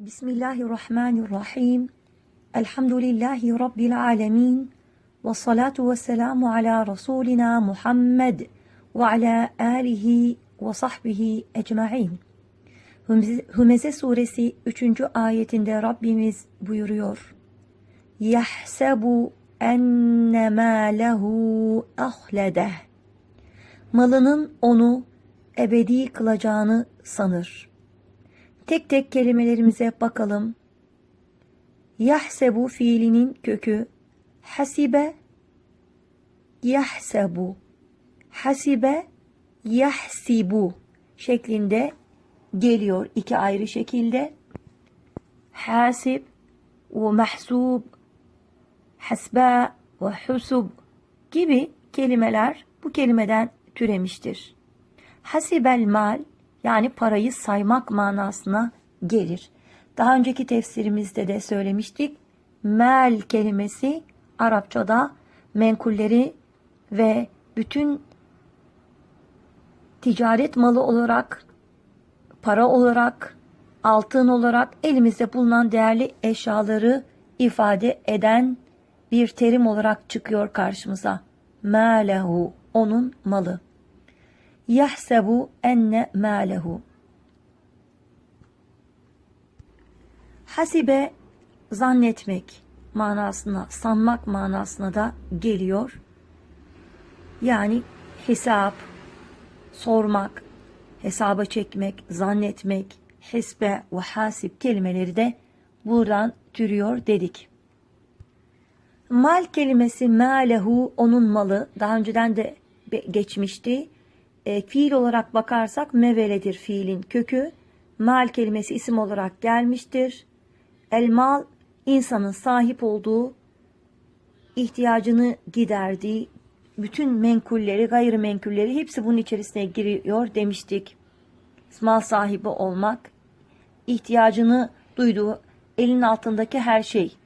Bismillahirrahmanirrahim. Elhamdülillahi Rabbil alemin. Ve salatu ve selamu ala Resulina Muhammed ve ala alihi ve sahbihi ecma'in. Hümeze suresi 3. ayetinde Rabbimiz buyuruyor. Yahsebu enne mâlehu ahledeh. Malının onu ebedi kılacağını sanır. Tek tek kelimelerimize bakalım. Yahsebu fiilinin kökü hasibe yahsebu hasibe yahsibu şeklinde geliyor iki ayrı şekilde. Hasib ve mahsub hasba ve husub gibi kelimeler bu kelimeden türemiştir. Hasibel mal yani parayı saymak manasına gelir. Daha önceki tefsirimizde de söylemiştik. Mal kelimesi Arapçada menkulleri ve bütün ticaret malı olarak, para olarak, altın olarak elimizde bulunan değerli eşyaları ifade eden bir terim olarak çıkıyor karşımıza. Mâlehu, onun malı. Yahsebu enne mâlehu. Hasibe zannetmek manasına, sanmak manasına da geliyor. Yani hesap, sormak, hesaba çekmek, zannetmek, hisbe ve hasip kelimeleri de buradan türüyor dedik. Mal kelimesi malehu onun malı. Daha önceden de geçmişti. E, fiil olarak bakarsak meveledir fiilin kökü. Mal kelimesi isim olarak gelmiştir. El mal insanın sahip olduğu ihtiyacını giderdiği bütün menkulleri, gayrimenkulleri hepsi bunun içerisine giriyor demiştik. Mal sahibi olmak, ihtiyacını duyduğu elin altındaki her şey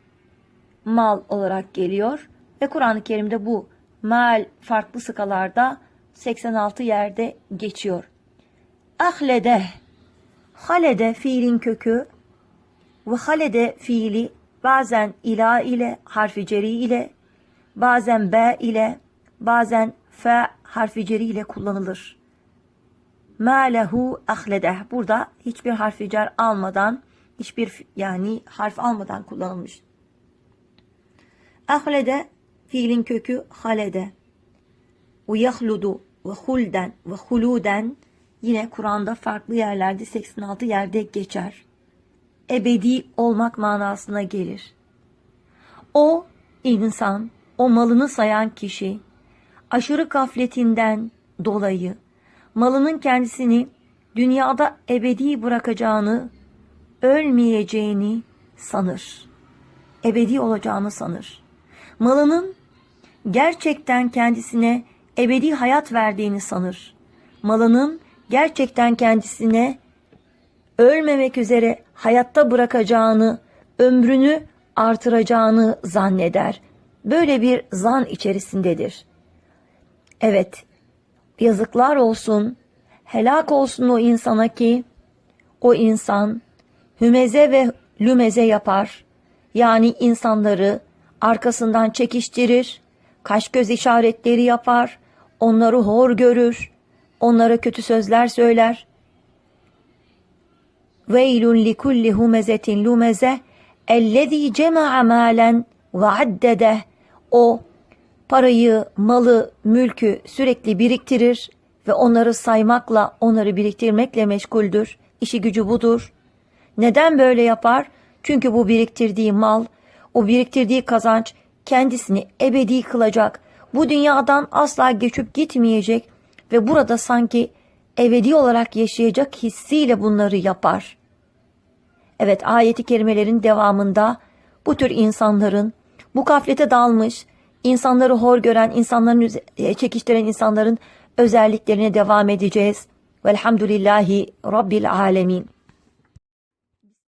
mal olarak geliyor ve Kur'an-ı Kerim'de bu mal farklı skalarda 86 yerde geçiyor. Ahlede, halede fiilin kökü ve halede fiili bazen ila ile harfi ceri ile bazen b ile bazen f harfi ceri ile kullanılır. Ma lehu ahledeh. Burada hiçbir harfi cer almadan, hiçbir yani harf almadan kullanılmış. Ahlede fiilin kökü halede. Ve yahludu ve hulden ve huluden yine Kur'an'da farklı yerlerde 86 yerde geçer. Ebedi olmak manasına gelir. O insan, o malını sayan kişi aşırı gafletinden dolayı malının kendisini dünyada ebedi bırakacağını, ölmeyeceğini sanır. Ebedi olacağını sanır. Malının gerçekten kendisine ebedi hayat verdiğini sanır. Malının gerçekten kendisine ölmemek üzere hayatta bırakacağını, ömrünü artıracağını zanneder. Böyle bir zan içerisindedir. Evet, yazıklar olsun, helak olsun o insana ki o insan hümeze ve lümeze yapar. Yani insanları arkasından çekiştirir, kaş göz işaretleri yapar, onları hor görür, onlara kötü sözler söyler. Veylun li kulli humezetin lumeze ellezî cema'a mâlen ve addedeh. O parayı, malı, mülkü sürekli biriktirir ve onları saymakla, onları biriktirmekle meşguldür. İşi gücü budur. Neden böyle yapar? Çünkü bu biriktirdiği mal, o biriktirdiği kazanç kendisini ebedi kılacak. Bu dünyadan asla geçip gitmeyecek ve burada sanki ebedi olarak yaşayacak hissiyle bunları yapar. Evet ayeti kerimelerin devamında bu tür insanların, bu gaflete dalmış, insanları hor gören, insanların e, çekiştiren insanların özelliklerine devam edeceğiz. Velhamdülillahi Rabbil Alemin.